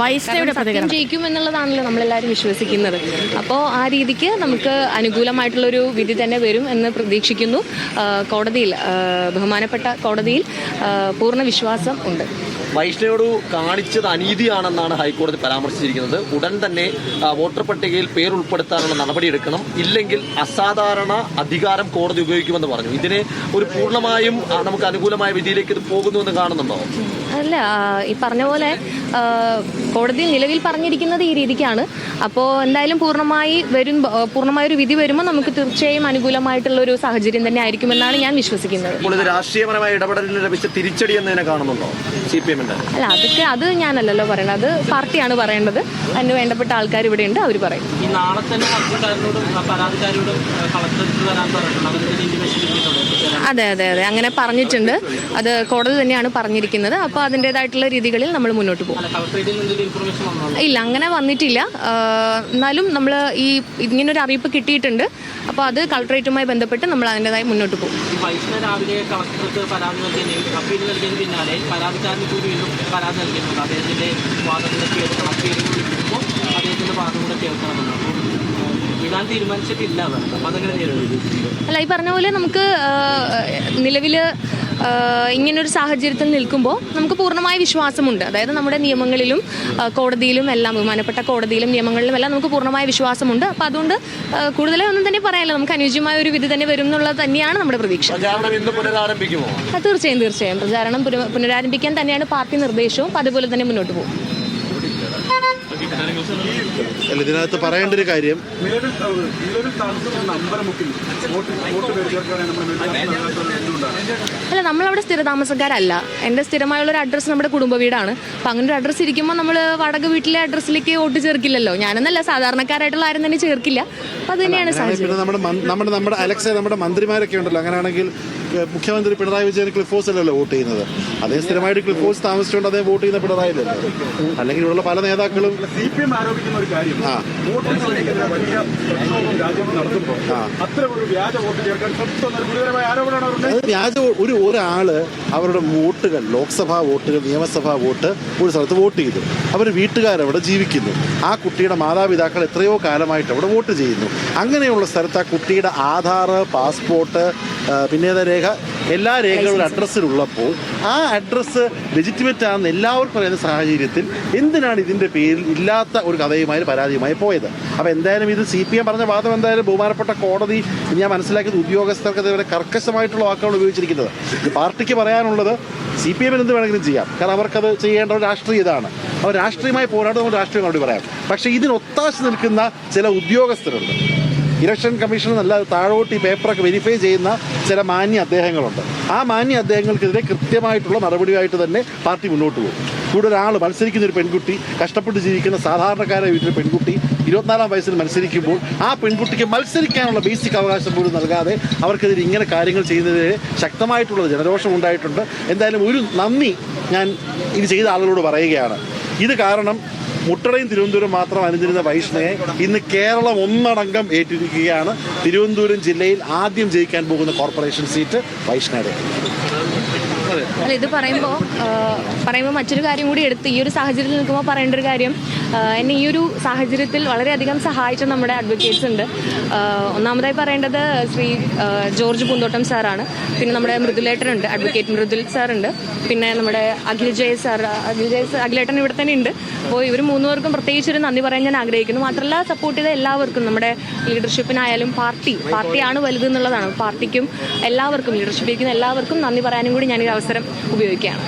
വൈഷ്ണയുടെ പ്രതികരണം. ജയിക്കും എന്നുള്ളതാണല്ലോ നമ്മളെല്ലാവരും വിശ്വസിക്കുന്നത്. അപ്പോൾ ആ രീതിക്ക് നമുക്ക് അനുകൂലമായിട്ടുള്ളൊരു വിധി തന്നെ വരും എന്ന് പ്രതീക്ഷിക്കുന്നു. കോടതിയിൽ ബഹുമാനപ്പെട്ട കോടതിയിൽ പൂർണ വിശ്വാസം ഉണ്ട്. വൈഷ്ണയോട് കാണിച്ചത് അനീതിയാണെന്നാണ് ഹൈക്കോടതി പരാമർശിച്ചിരിക്കുന്നത്. ഉടൻ തന്നെ വോട്ടർ പട്ടികയിൽ പേരുൾപ്പെടുത്താനുള്ള നടപടിയെടുക്കണം. ഇല്ലെങ്കിൽ അസാധാരണ അധികാരം കോടതി ഉപയോഗിക്കുമെന്ന് പറഞ്ഞു. ഇതിനെ ഒരു പൂർണമായും നമുക്ക് അനുകൂലമായ വിധിയിലേക്ക് ഇത് പോകുന്നുവെന്ന് കാണുന്നുണ്ടോ? അല്ല ഈ പറഞ്ഞ പോലെ കോടതി കോടതിയിൽ നിലവിൽ പറഞ്ഞിരിക്കുന്നത് ഈ രീതിക്കാണ്. അപ്പോൾ എന്തായാലും പൂർണമായി വരും പൂർണമായ ഒരു വിധി വരുമ്പോൾ നമുക്ക് തീർച്ചയായും അനുകൂലമായിട്ടുള്ള ഒരു സാഹചര്യം തന്നെ ആയിരിക്കുമെന്നാണ് ഞാൻ വിശ്വസിക്കുന്നത്. രാഷ്ട്രീയപരമായ ഇടപെടലിന് ലഭിച്ച തിരിച്ചടി എന്നതിനെ കാണുന്നുണ്ടോ? സി പി എമ്മിന്റെ അല്ല അതൊക്കെ അത് ഞാനല്ലല്ലോ പറയണത്. അത് പാർട്ടിയാണ് പറയേണ്ടത്. അതിന് വേണ്ടപ്പെട്ട ആൾക്കാർ ഇവിടെ ഉണ്ട് അവർ പറയും അതെ അതെ അതെ. അങ്ങനെ പറഞ്ഞിട്ടുണ്ട്. അത് കോടതി തന്നെയാണ് പറഞ്ഞിരിക്കുന്നത്. അപ്പോൾ അതിന്റെതായിട്ടുള്ള രീതികളിൽ നമ്മൾ മുന്നോട്ട് പോകും. ഇല്ല അങ്ങനെ വന്നിട്ടില്ല. എന്നാലും നമ്മൾ ഈ ഇങ്ങനെ ഒരു അറിയിപ്പ് കിട്ടിയിട്ടുണ്ട്. അപ്പോൾ അത് കളക്ടറേറ്റുമായി ബന്ധപ്പെട്ട് നമ്മൾ അതിന്റെതായി മുന്നോട്ട് പോകും. രാവിലെ കളക്ടർക്ക് പരാതി നൽകിയതിന് അപ്പീൽ നൽകിയതിന് പിന്നാലെ പരാതിക്കാരന് കൂടി വീണ്ടും പരാതി നൽകിയിട്ടുണ്ട് അദ്ദേഹത്തിന്റെ വാദം കൂടെ അപ്പീൽ വിളിക്കുമ്പോൾ അദ്ദേഹത്തിന്റെ വാദം കൂടെ കേൾക്കണമെന്ന് അപ്പോൾ അല്ല ഈ പറഞ്ഞ പോലെ നമുക്ക് നിലവിൽ ഇങ്ങനൊരു സാഹചര്യത്തിൽ നിൽക്കുമ്പോൾ നമുക്ക് പൂർണമായ വിശ്വാസമുണ്ട്. അതായത് നമ്മുടെ നിയമങ്ങളിലും കോടതിയിലും എല്ലാം ബഹുമാനപ്പെട്ട കോടതിയിലും നിയമങ്ങളിലും എല്ലാം നമുക്ക് പൂർണമായ വിശ്വാസമുണ്ട്. അപ്പോൾ അതുകൊണ്ട് കൂടുതലായി ഒന്നും തന്നെ പറയാനില്ല. നമുക്ക് അനുയോജ്യമായ ഒരു വിധി തന്നെ വരും എന്നുള്ളത് തന്നെയാണ് നമ്മുടെ പ്രതീക്ഷ. തീർച്ചയായും തീർച്ചയായും. പ്രചാരണം പുനരാരംഭിക്കാൻ തന്നെയാണ് പാർട്ടി നിർദ്ദേശവും. അതുപോലെ തന്നെ മുന്നോട്ട് പോകും. അല്ല ഇതിനകത്ത് പറയേണ്ട ഒരു കാര്യം. അല്ല നമ്മളവിടെ സ്ഥിര താമസക്കാരല്ല എന്റെ സ്ഥിരമായുള്ള ഒരു അഡ്രസ്സ് നമ്മുടെ കുടുംബ വീടാണ്. അപ്പം അങ്ങനെ ഒരു അഡ്രസ്സ് ഇരിക്കുമ്പോൾ നമ്മൾ വാടക വീട്ടിലെ അഡ്രസ്സിലേക്ക് വോട്ട് ചേർക്കില്ലല്ലോ. ഞാനെന്നല്ല സാധാരണക്കാരായിട്ടുള്ള ആരും തന്നെ ചേർക്കില്ല. അപ്പം അത് തന്നെയാണ് സാഹചര്യം. നമ്മുടെ നമ്മുടെ നമ്മുടെ അലക്സ നമ്മുടെ മന്ത്രിമാരൊക്കെ ഉണ്ടല്ലോ. അങ്ങനെയാണെങ്കിൽ മുഖ്യമന്ത്രി പിണറായി വിജയൻ ക്ലിഫ് അല്ലല്ലോ വോട്ട് ചെയ്യുന്നത്. അതേ സ്ഥിരമായിട്ട് ക്ലിഫ് ഹൗസ് താമസിച്ചുകൊണ്ട് അദ്ദേഹം വോട്ട് ചെയ്യുന്ന പിണറായി അല്ലെങ്കിൽ ഇവിടെയുള്ള പല നേതാക്കളും സി പി എം ആരോപിക്കുന്ന ഒരു കാര്യം. വോട്ടിനെതിരെ വലിയ പ്രക്ഷോഭം രാജ്യത്ത് നടത്തുമ്പോൾ അത്ര ഒരു വ്യാജ വോട്ട് ചേർക്കാൻ സ്വന്തം ഗുരുതരമായ ആരോപണമാണ് വ്യാജ ഒരു ഒരാൾ അവരുടെ വോട്ടുകൾ ലോക്സഭാ വോട്ടുകൾ നിയമസഭാ വോട്ട് ഒരു സ്ഥലത്ത് വോട്ട് ചെയ്തു. അവർ വീട്ടുകാരവിടെ ജീവിക്കുന്നു. ആ കുട്ടിയുടെ മാതാപിതാക്കൾ എത്രയോ കാലമായിട്ട് അവിടെ വോട്ട് ചെയ്യുന്നു. അങ്ങനെയുള്ള സ്ഥലത്ത് ആ കുട്ടിയുടെ ആധാർ പാസ്പോർട്ട് പിന്നേത രേഖ എല്ലാ രേഖകളും അഡ്രസ്സിലുള്ളപ്പോൾ ആ അഡ്രസ്സ് ലെജിറ്റിമേറ്റ് ആണെന്ന് എല്ലാവർക്കും പറയുന്ന സാഹചര്യത്തിൽ എന്തിനാണ് ഇതിന്റെ പേരിൽ ഇല്ലാത്ത ഒരു കഥയുമായി പരാതിയുമായി പോയത്? അപ്പോൾ എന്തായാലും ഇത് സി പി എം പറഞ്ഞ വാദം എന്തായാലും ബഹുമാനപ്പെട്ട കോടതി ഞാൻ മനസ്സിലാക്കിയത് ഉദ്യോഗസ്ഥർക്ക് ഇതുവരെ കർക്കശമായിട്ടുള്ള വാക്കുകൾ ഉപയോഗിച്ചിരിക്കുന്നത്. പാർട്ടിക്ക് പറയാനുള്ളത് സി പി എമ്മിന് എന്ത് വേണമെങ്കിലും ചെയ്യാം. കാരണം അവർക്കത് ചെയ്യേണ്ട ഒരു രാഷ്ട്രീയ ഇതാണ്. അവർ രാഷ്ട്രീയമായി പോരാട്ടം രാഷ്ട്രീയം കണ്ടു പറയാം. പക്ഷേ ഇതിന് ഒത്താശ നിൽക്കുന്ന ചില ഉദ്യോഗസ്ഥരുണ്ട്. ഇലക്ഷൻ കമ്മീഷൻ നല്ല താഴോട്ട് ഈ പേപ്പറൊക്കെ വെരിഫൈ ചെയ്യുന്ന ചില മാന്യ അദ്ദേഹങ്ങളുണ്ട്. ആ മാന്യ അദ്ദേഹങ്ങൾക്കെതിരെ കൃത്യമായിട്ടുള്ള നടപടിയായിട്ട് തന്നെ പാർട്ടി മുന്നോട്ട് പോകും. കൂടെ ഒരാൾ മത്സരിക്കുന്ന ഒരു പെൺകുട്ടി കഷ്ടപ്പെട്ട് ജീവിക്കുന്ന സാധാരണക്കാരെ വീട്ടിലെ പെൺകുട്ടി ഇരുപത്തിനാലാം വയസ്സിൽ മത്സരിക്കുമ്പോൾ ആ പെൺകുട്ടിക്ക് മത്സരിക്കാനുള്ള ബേസിക് അവകാശം പോലും നൽകാതെ അവർക്കെതിരെ ഇങ്ങനെ കാര്യങ്ങൾ ചെയ്യുന്നതിന് ശക്തമായിട്ടുള്ള ജനരോഷം ഉണ്ടായിട്ടുണ്ട്. എന്തായാലും ഒരു നന്ദി ഞാൻ ഇത് ചെയ്ത ആളുകളോട് പറയുകയാണ്. ഇത് കാരണം മുട്ടടയും തിരുവനന്തപുരം മാത്രം അണിഞ്ഞിരുന്ന വൈഷ്ണയെ ഇന്ന് കേരളം ഒന്നടങ്കം ഏറ്റിരിക്കുകയാണ്. തിരുവനന്തപുരം ജില്ലയിൽ ആദ്യം ജയിക്കാൻ പോകുന്ന കോർപ്പറേഷൻ സീറ്റ് വൈഷ്ണയുടെ അല്ല ഇത് പറയുമ്പോൾ പറയുമ്പോൾ മറ്റൊരു കാര്യം കൂടി എടുത്ത് ഈ ഒരു സാഹചര്യത്തിൽ നിൽക്കുമ്പോൾ പറയേണ്ട ഒരു കാര്യം എന്നെ ഈ ഒരു സാഹചര്യത്തിൽ വളരെയധികം സഹായിച്ച നമ്മുടെ അഡ്വക്കേറ്റ്സ് ഉണ്ട്. ഒന്നാമതായി പറയേണ്ടത് ശ്രീ ജോർജ് പൂന്തോട്ടം സാറാണ്. പിന്നെ നമ്മുടെ മൃദുലേട്ടനുണ്ട് അഡ്വക്കേറ്റ് മൃദുൽ സാറുണ്ട്. പിന്നെ നമ്മുടെ അഖിൽ ജയ സാർ അഖിൽ ജയ അഖിലേട്ടൻ ഇവിടെ തന്നെ ഉണ്ട്. അപ്പോൾ ഇവർ മൂന്നുപേർക്കും പ്രത്യേകിച്ച് ഒരു നന്ദി പറയാൻ ഞാൻ ആഗ്രഹിക്കുന്നു. മാത്രമല്ല സപ്പോർട്ട് ചെയ്ത എല്ലാവർക്കും നമ്മുടെ ലീഡർഷിപ്പിനായാലും പാർട്ടി പാർട്ടിയാണ് വലുത് എന്നുള്ളതാണ്. പാർട്ടിക്കും എല്ലാവർക്കും ലീഡർഷിപ്പിക്കുന്ന എല്ലാവർക്കും നന്ദി പറയാനും കൂടി ഞാനൊരു അവസരം ഉപയോഗിക്കുകയാണ്.